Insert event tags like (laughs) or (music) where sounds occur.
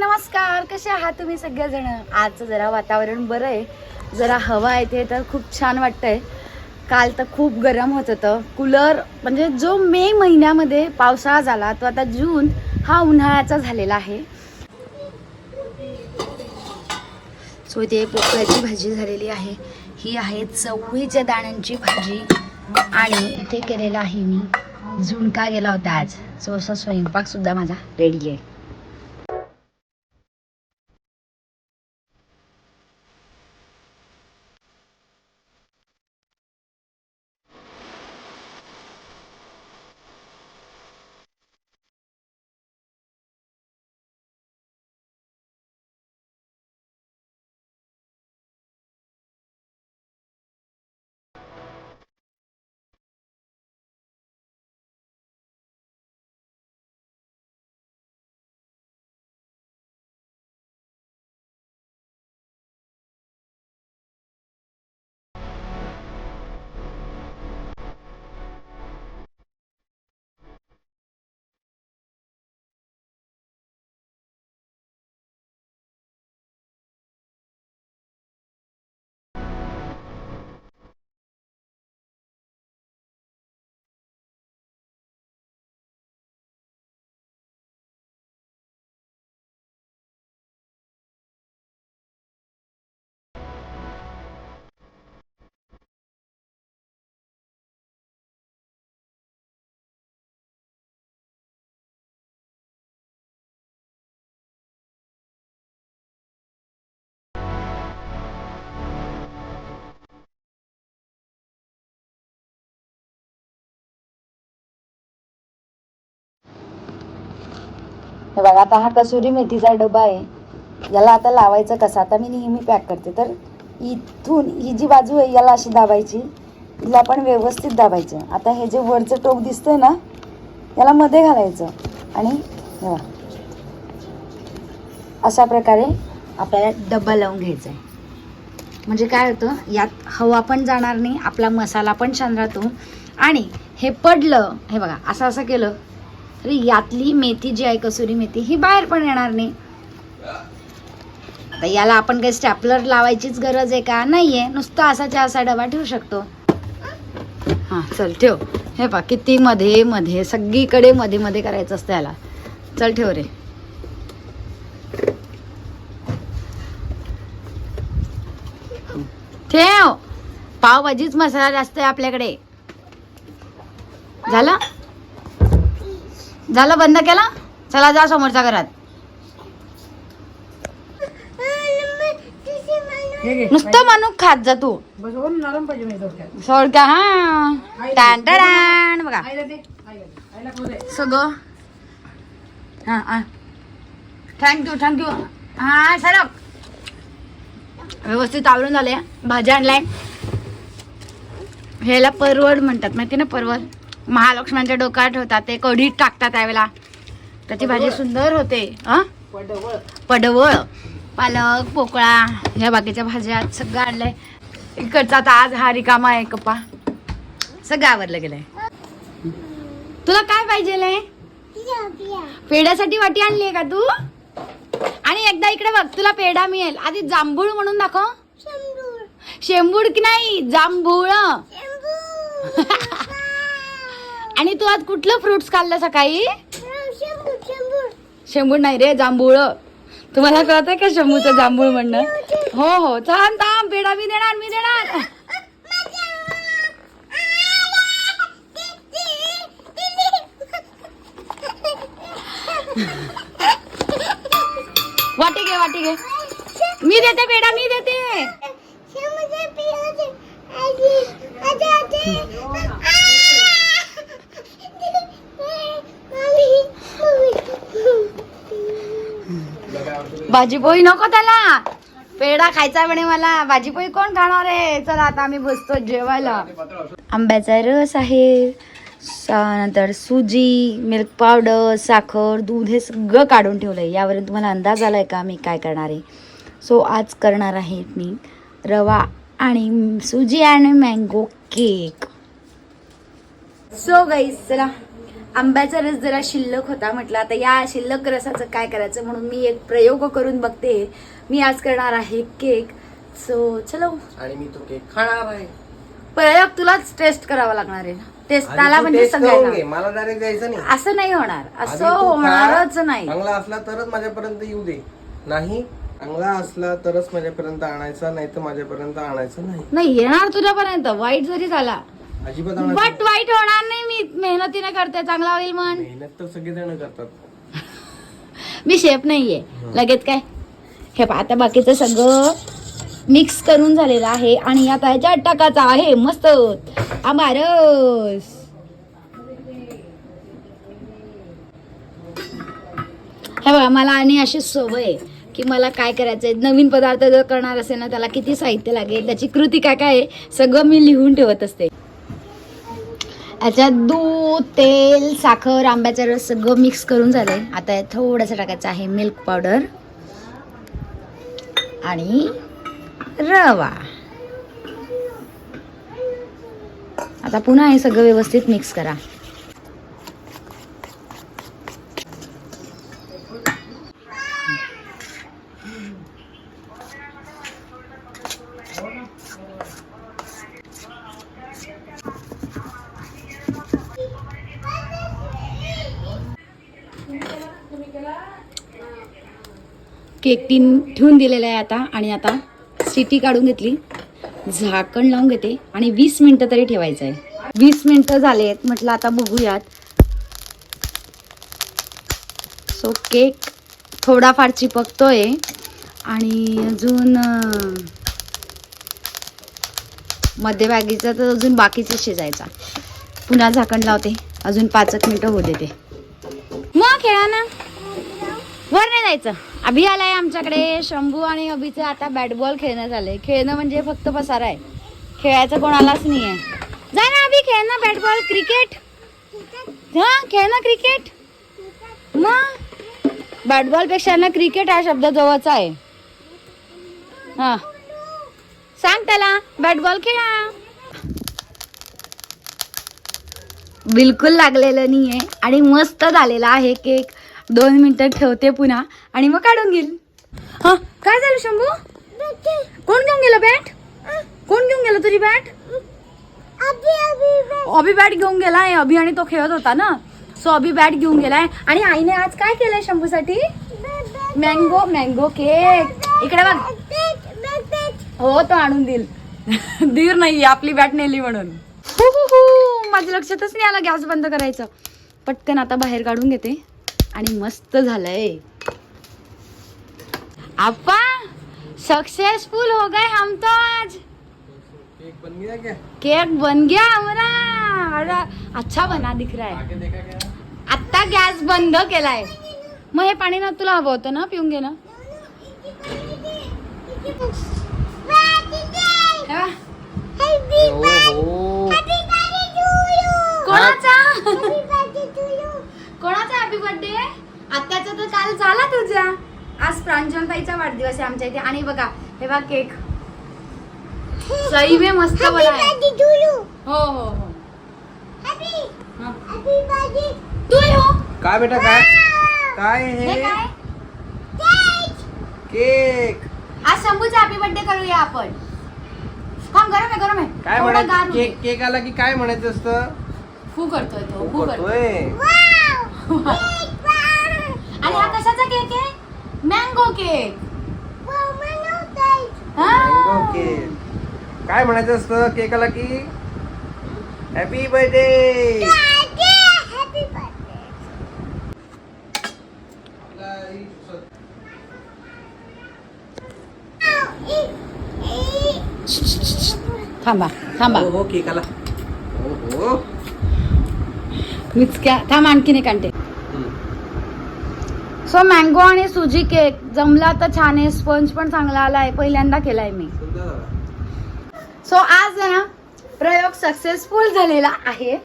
नमस्कार कसे आहात तुम्ही सगळेजण? आजचं जरा वातावरण बरं आहे. जरा हवा येते तर खूप छान वाटतंय. काल तर खूप गरम होत होतं. कूलर म्हणजे जो मे महिन्यामध्ये पावसाळा झाला तो आता जून हा उन्हाळ्याचा झालेला आहे. सो इथे पोकळ्याची भाजी झालेली आहे. ही आहे चवळीच्या दाण्यांची भाजी. आणि इथे केलेला आहे मी झुणका गेला होता आज. सो असा स्वयंपाकसुद्धा माझा रेडी आहे. हे बघा आता हा कसुरी मेथीचा डबा आहे. याला आता लावायचं कसं? आता मी नेहमी पॅक करते. तर इथून ही जी बाजू आहे याला अशी दाबायची. हिला पण व्यवस्थित दाबायचं. आता हे जे वरचं टोक दिसतंय ना याला मध्ये घालायचं. आणि हे बघा. अशा प्रकारे आपल्याला डब्बा लावून घ्यायचा आहे. म्हणजे काय होतं यात हवा पण जाणार नाही आपला मसाला पण छान राहतो. आणि हे पडलं हे बघा असं असं केलं अरे यातली मेथी जी आहे कसुरी मेथी ही बाहेर पण येणार नाही. आता याला आपण काही स्टॅपलर लावायचीच गरज आहे का? नाही आहे नुसतं असा असा डबा ठेवू शकतो. हां चल ठेव. हे पा किती मध्ये मध्ये सगळीकडे मध्ये मध्ये करायचं असतं याला. चल ठेव रे. ठेव. पावभाजीच मसाला जास्त आहे आपल्याकडे. झालं? झालं बंद केला? चला जा समोरच्या घरात. नुसतं माणूक खात जा तू. सोड का हा. टान टान बघा. सगळं. हा हा. थँक्यू थँक्यू हा सडक व्यवस्थित आवरून झाले. भाज्या आणलाय. ह्याला परवड म्हणतात. माहिती ना परवड? महालक्ष्म्यांच्या डोक्यात ठेवतात ते कढीत टाकतात त्यावेळेला. त्याची भाजी सुंदर होते. हा? पडवळ. पालक पोकळा ह्या बाकीच्या भाज्या सगळं आणलंय. इकडचा आता आज हा रिकामा आहे कपा सगळं आवरलं गेलंय. तुला काय पाहिजे पेड्यासाठी वाटी आणली आहे का तू? आणि एकदा इकडे बघ तुला पेढा मिळेल. आधी जांभूळ म्हणून दाखव. शेंबूड की नाही? जांभूळ. आणि तू आज कुठलं फ्रुट्स खाल्लं सकाळी? शेंबूड नाही रे जांभूळ. तुम्हाला कळत का शेंबूचं जांभूळ म्हणणं? हो हो थांब थांब. पेढा मी देणार मी देणार. वाटी घे वाटी घे. मी देते पेढा मी देते. भाजीपोळी नको त्याला. पेढा खायचा म्हणे मला. भाजीपोळी कोण खाणार आहे? चला आता आम्ही बसतो जेवायला. आंब्याचा रस आहे. नंतर सुजी मिल्क पावडर साखर दूध हे सगळं काढून ठेवलं आहे यावरून तुम्हाला अंदाज आला आहे का मी काय करणार आहे? सो आज करणार आहे मी रवा आणि सुजी आणि मँगो केक सो गाईस चला. आंब्याचा रस जरा शिल्लक होता म्हटलं आता या शिल्लक रसाचं काय करायचं म्हणून मी एक प्रयोग करून बघते. मी आज करणार आहे केक. सो चलो. आणि मी तो केक खाणार आहे. प्रयोग तुलाच टेस्ट करावा लागणार आहे. टेस्ट त्याला म्हणजे सगळ्यांना मला डायरेक्ट द्यायचं नाही. असं नाही होणार. असं होणारच नाही. चांगला असला तरच माझ्यापर्यंत येऊ दे. नाही चांगला असला तरच माझ्यापर्यंत आणायचा नाही तर माझ्यापर्यंत आणायचं नाही. नाही येणार तुझ्यापर्यंत. वाईट जरी झाला अजिबात बट वाईट होणार नाही मी. मेहनतीने करते चांगला होईल म्हण. मेहनत तर सगळेजण करतात. (laughs) मी शेफ नाहीये. लगेच काय? हे पहा आता बाकीचं सगळं मिक्स करून झालेलं आहे आणि आता ह्याच्यात टाकायचा आहे. मस्त. आंबारस हे बघा मला आणि अशी सवय आहे की मला काय करायचंय. नवीन पदार्थ जर करणार असेल ना त्याला किती साहित्य लागेल? त्याची कृती काय काय आहे? सगळं मी लिहून ठेवत असते. याच्यात दूध तेल साखर आंब्याचा रस सगळं मिक्स करून झालं आहे आता थोडंसं टाकायचं आहे मिल्क पावडर आणि रवा. आता पुन्हा हे सगळं व्यवस्थित मिक्स करा. केक टीन ठेवून दिलेला आहे आता आणि आता सिटी काढून घेतली. झाकण लावून घेते आणि वीस मिनटं तरी ठेवायचं आहे. वीस मिनटं झाले आहेत म्हटलं आता बघूयात. सो केक थोडाफार चिपकतोय आणि अजून अं, मध्यभागीचा तर अजून बाकीचा शिजायचा. पुन्हा झाकण लावते. अजून पाच एक मिनटं होते ते मग खेळा ना. वर नाही जायचं. अभि आलाय आमच्याकडे. शंभू आणि अभिचं आता बॅट बॉल खेळणं झालंय. खेळणं म्हणजे फक्त पसारा आहे. खेळायचं कोणालाच नाही आहे जा ना अभि खेळ ना बॅट बॉल क्रिकेट. हा खेळ ना क्रिकेट. मग बॅट बॉलपेक्षा ना क्रिकेट हा शब्द जवळचा आहे. हा. सांग त्याला बॅट बॉल खेळा. बिलकुल लागलेलं नाही आहे आणि मस्त झालेला आहे केक. दोन मिनिटं ठेवते पुन्हा आणि मग काढून घेईल. हा. काय झालं शंभू? कोण घेऊन गेलं बॅट? कोण घेऊन गेलं तुझी बॅट? अभि बॅट घेऊन गेलाय. अभि आणि तो खेळत होता ना. सो अभि बॅट घेऊन गेलाय. आणि आईने आज काय केलंय शंभूसाठी? Mango mango cake. इकडे बघ. हो तो आणून देईल. (laughs) दीर नाही आपली बॅट नेली म्हणून. माझ्या लक्षातच नाही आला गॅस बंद करायचं. पटकन आता बाहेर काढून घेते. आणि मस्त झालंय. आपा सक्सेसफुल हो गए हम तो आज. केक बन गया क्या केक बन गया हमारा. अरे अच्छा बना दिख रहा है. आगे देखा क्या आत्ता गॅस बंद केलाय. मग हे पाणी ना तुला हवं होतं ना पिऊन घे ना. हे. हो. कोणाचा? कोणाचा हॅपी बर्थडे आत्याचा तर काल झाला तुझा. आज प्रांजलताईचा वाढदिवस आहे आमच्या इथे. आणि बघा हे बघा केक सई में मस्त बनाय हो हो हो. हा. तू हो काय बेटा काय? काय हे? काय? केक आज शंभूचा हॅपी बर्थडे करूया आपण. थांब गरम आहे गरम आहे. काय थोडं गार म्हणायचं होऊ दे. केक केक आला की काय म्हणायचं असतं? फू करतोय तो फू करतोय. करतोय. आणि हा कशाचा केक आहे? मँगो केक हा. मँगो केक काय म्हणायचं असतं केक आला की हॅपी बर्थडे थांबा थांबा. हो हो केक आला हो हो. मिचक्या थांब आणखीन एक आणते. सो मँगो आणि सुजी केक जमला तर छान आहे. स्पंज पण चांगला आलाय पहिल्यांदा केलाय मी. सो आज आहे ना प्रयोग सक्सेसफुल झालेला आहे.